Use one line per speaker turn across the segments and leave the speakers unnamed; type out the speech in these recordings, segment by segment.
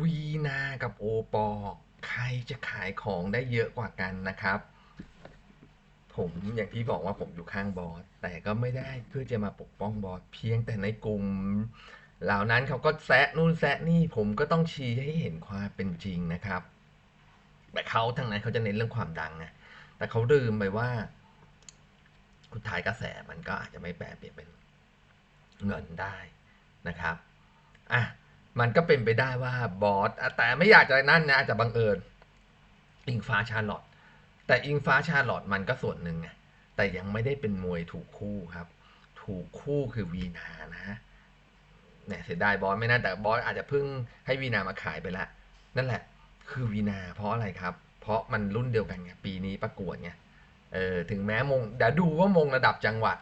วีนากับโอปอ ใครจะขายของได้เยอะกว่ากันนะครับ ผมอย่างที่บอกว่าผมอยู่ข้างบอส แต่ก็ไม่ได้เพื่อจะมาปกป้องบอส เพียงแต่ในกลุ่ม เหล่านั้นเขาก็แซะนู่นแซะนี่ผมก็ต้องชี้ให้เห็นความเป็นจริงนะครับ แต่เขาทั้งนั้นเขาจะเน้นเรื่องความดังไงแต่เขาลืมไปว่าสุดท้ายกระแสมันก็อาจจะไม่แปลเปลี่ยนเป็นเงินได้นะครับ อะ มันก็เป็นไปได้ว่าบอสแต่ไม่อยากจะนั่นนะอาจจะบังเอิญอิงฟ้าชาร์ลอตแต่อิงฟ้าชาร์ลอตมันก็ส่วนหนึ่งไงแต่ยังไม่ได้เป็นมวยถูกคู่ครับ ถูกคู่คือวีนานะเนี่ยเสียดายบอสไม่น่าแต่บอสอาจจะเพิ่งให้วีนามาขายไปละนั่นแหละ คือวีนาเพราะอะไรครับ เพราะมันรุ่นเดียวกันไงปีนี้ประกวดไงเออถึงแม้มงเดี๋ยวดูว่ามงระดับจังหวัด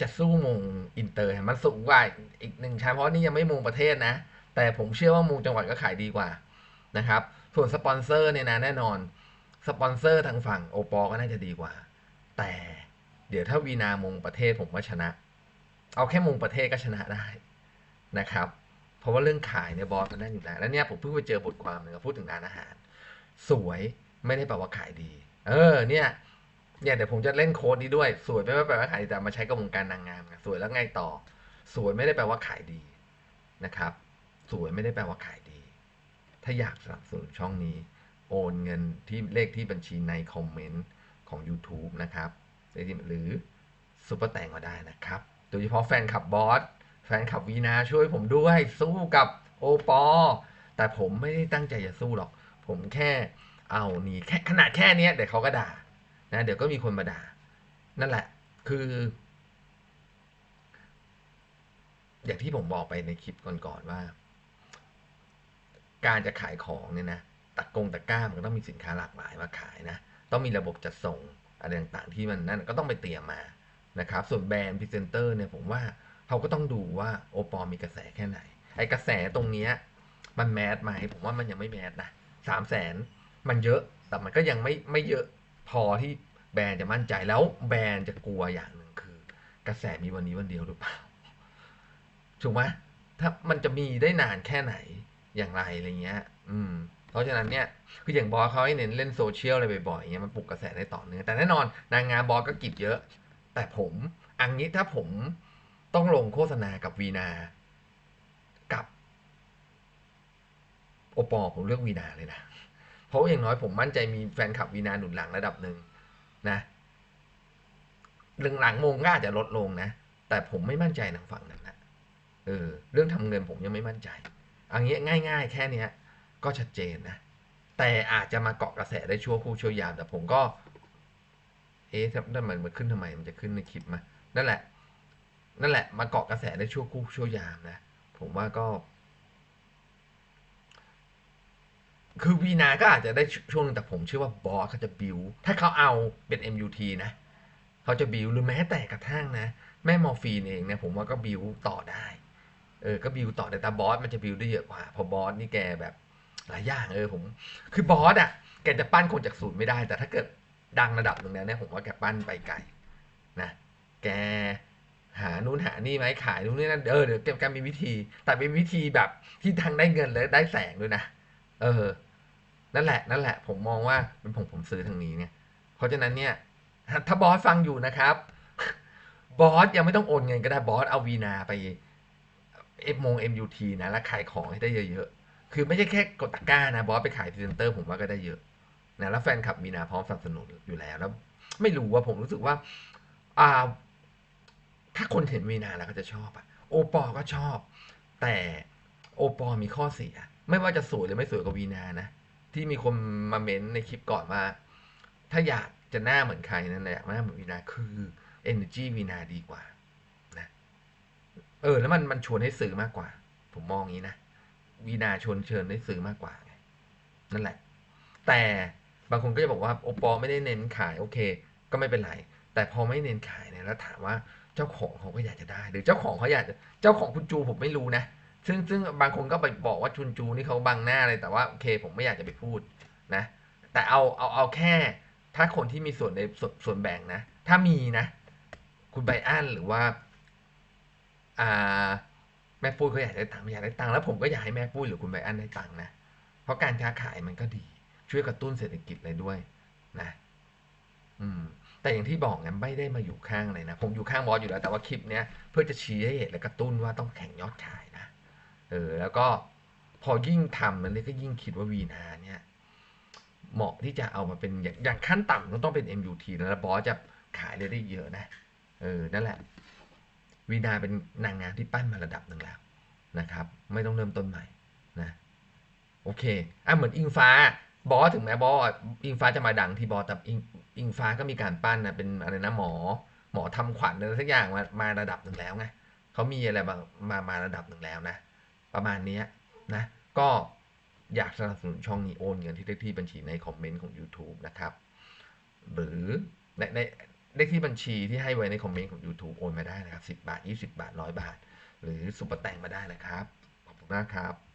จะสู้มงอินเตอร์มันสูงกว่าอีกหนึ่งชั้นเพราะนี่ยังไม่มงประเทศนะ แต่ผมเชื่อว่ามงจังหวัดก็ขายดีกว่านะครับ ส่วนสปอนเซอร์เนี่ยนะแน่นอนสปอนเซอร์ทางฝั่งโอปอก็น่าจะดีกว่า แต่เดี๋ยวถ้าวีนามงประเทศผมว่าชนะ เอาแค่มงประเทศก็ชนะได้นะครับ เพราะว่าเรื่องขายเนี่ยบอสมันนั่นอยู่แล้ว แล้วเนี่ยผมเพิ่งไปเจอบทความหนึงพูดถึงร้านอาหาร สวยไม่ได้แปลว่าขายดี เออเนี่ยเนี่ยเดี๋ยวผมจะเล่นโค้ดนี้ด้วย สวยไม่ได้แปลว่าขายดีแต่มาใช้กับวงการนางงามสวยแล้วไงต่อ สวยไม่ได้แปลว่าขายดีนะครับ สวยไม่ได้แปลว่าขายดี ถ้าอยากสนับสนุนช่องนี้ โอนเงินที่เลขที่บัญชีในคอมเมนต์ของ YouTube นะครับ หรือซุปเปอร์แตงมาได้นะครับ โดยเฉพาะแฟนคลับบอส แฟนคลับวีนาช่วยผมด้วยสู้กับโอปอ แต่ผมไม่ได้ตั้งใจจะสู้หรอก ผมแค่เอานี่แค่ขนาดแค่เนี้ยเดี๋ยวเขาก็ด่านะเดี๋ยวก็มีคนมาด่า นั่นแหละคือ อย่างที่ผมบอกไปในคลิปก่อนๆว่า การจะขายของเนี่ยนะตะกงตะกร้ามันก็ต้องมีสินค้าหลากหลายมาขายนะ ต้องมีระบบจัดส่งอะไรต่างๆ ที่มันนั่นก็ต้องไปเตรียมมานะครับ ส่วนแบรนด์พรีเซนเตอร์เนี่ยผมว่าเขาก็ต้องดูว่าโอปอมีกระแสแค่ไหน ไอ้กระแสตรงเนี้ยมันแมสไหมผมว่ามันยังไม่แมสนะสามแสนมันเยอะแต่มันก็ยังไม่ไม่เยอะพอที่แบรนด์จะมั่นใจแล้วแบรนด์จะกลัวอย่างหนึ่งคือ กระแสมีวันนี้วันเดียวหรือเปล่าถูกไหมถ้ามันจะมีได้นานแค่ไหน อย่างไรอะไรเงี้ย อืม เพราะฉะนั้นเนี่ยคืออย่างบอสเขาให้เน้นเล่นโซเชียลอะไรบ่อยๆเงี้ยมันปลุกกระแสได้ต่อเนื่องแต่แน่นอนนางงามบอสก็กิบเยอะ แต่ผมอันนี้ถ้าผมต้องลงโฆษณากับวีนากับโอปอผมเลือกวีนาเลยนะ เพราะอย่างน้อยผมมั่นใจมีแฟนคลับวีนาหนุนหลังระดับหนึ่งนะเรื่องหลังมงก็อาจจะลดลงนะ แต่ผมไม่มั่นใจทางฝั่งนั้นนะเออ เรื่องทำเงินผมยังไม่มั่นใจ อันนี้ง่าย ๆ แค่นี้ก็ชัดเจนนะแต่อาจจะมาเกาะกระแสได้ชั่วคู่ชั่วยามแต่ผมก็ เอ๊ะถ้ามันมันขึ้นทำไมมันจะขึ้นในคลิปมานั่นแหละ นั่นแหละ มาเกาะกระแสได้ชั่วคู่ชั่วยามนะ ผมว่าก็ คือวีนาก็อาจจะได้ช่วงนึงแต่ผมเชื่อว่าบอสเขาจะบิวถ้าเขาเอาเป็น MUT นะเขาจะบิวหรือแม้แต่กระทั่งนะ แม่มอร์ฟีนเองเนี่ยผมว่าก็บิวต่อได้ เออก็บิวต่อแต่ต่บอสมันจะบิวได้เยอะกว่าเพอบอสนี่แกแบบหลายอย่างเออผม คือบอสอะแกจะปั้นคนจากศูนย์ไม่ได้ แต่ถ้าเกิดดังระดับหนึ่งแล้วเนี่ยผมว่าแกปั้นไปไกลนะแกหานู่นหานี่ไหมขายนู่นนี่นั่นเออเดี๋ยวแกมีวิธี แต่เป็นวิธีแบบที่ทางได้เงินและได้แสงด้วยนะเออ นั่นแหละ นั่นแหละ ผมมองว่าเป็นผมผมซื้อทางนี้เนี่ย เพราะฉะนั้นเนี่ย ถ้าบอสฟังอยู่นะครับ บอสยังไม่ต้องโอนเงินก็ได้บอสเอาวีนาไป เอฟมงเอ็มยูทีนะแล้วขายของให้ได้เยอะๆ คือไม่ใช่แค่กดตะกร้านะบอสไปขายพรีเซนเตอร์ผมว่าก็ได้เยอะนะแล้วแฟนคลับวีนาพร้อมสนับสนุนอยู่แล้วแล้ว ไม่รู้ว่าผมรู้สึกว่าอ่าถ้าคนเห็นวีนาแล้วก็จะชอบอะโอปอก็ชอบ แต่โอปอมีข้อเสีย ไม่ว่าจะสวยหรือไม่สวยกว่าวีนานะ ที่มีคนมาเม้นในคลิปก่อนว่า ถ้าอยากจะหน้าเหมือนใครนั่นแหละหน้าเหมือนวีนาคือ energy วีนาดีกว่า เออ แล้วมันมันชวนให้ซื้อมากกว่า ผมมองอย่างนี้นะวีนาชวนเชิญให้ซื้อมากกว่าไงนั่นแหละ แต่บางคนก็จะบอกว่าโอปอไม่ได้เน้นขายโอเค ก็ไม่เป็นไร แต่พอไม่เน้นขายเนี่ยแล้วถามว่าเจ้าของเขาก็อยากจะได้ หรือเจ้าของเขาอยากจะเจ้าของคุณจูผมไม่รู้นะซึ่งซึ่งบางคนก็ไปบอกว่าชุนจูนี่เขาบังหน้าเลยแต่ว่าโอเค ผมไม่อยากจะไปพูดนะ แต่เอาเอาเอาแค่ ถ้าคนที่มีส่วนในสส่วนแบ่งนะ ถ้ามีนะ คุณไบอันหรือว่า อ่าแม่ปุ้ยเขาอยากได้ตังค์อยากได้ตังค์แล้วผมก็อยากให้แม่ปุ้ยหรือคุณไบอันได้ตังค์นะ เพราะการค้าขายมันก็ดี ช่วยกระตุ้นเศรษฐกิจเลยด้วยนะ อืม แต่อย่างที่บอกไงไม่ได้มาอยู่ข้างเลยนะ ผมอยู่ข้างบอสอยู่แล้วแต่ว่าคลิปเนี้ยเพื่อจะชี้ให้เห็นและกระตุ้นว่าต้องแข่งยอดขายนะ เออ แล้วก็พอยิ่งทำมันเลยก็ยิ่งคิดว่าวีนาเนี่ยเหมาะที่จะเอามาเป็นอย่างอย่างขั้นต่ำต้องเป็น MUT แล้วบอสจะขายได้ได้เยอะนะ เออ นั่นแหละ วีนาเป็นนางงามที่ปั้นมาระดับหนึ่งแล้วนะครับ ไม่ต้องเริ่มต้นใหม่นะโอเคอะเหมือนอิงฟ้าบอสถึงแม้บอสอิงฟ้าจะมาดังที่บอสแต่อิงอิงฟ้าก็มีการปั้นนะเป็นอะไรนะหมอ หมอทำขวัญอะไรสักอย่างมามาระดับหนึ่งแล้วไงเขามีอะไรมามามาระดับหนึ่งแล้วนะ ประมาณนี้นะก็อยากสนับสนุนช่องนี้โอนเงินที่เลขที่บัญชีในคอมเมนต์ของ YouTube นะครับ หรือในใน เลขที่บัญชีที่ให้ไว้ในคอมเมนต์ของ YouTube โอนมาได้นะครับ 10 บาท 20 บาท 100 บาท หรือสุปเปอร์แตงมาได้นะครับ ขอบคุณมากครับ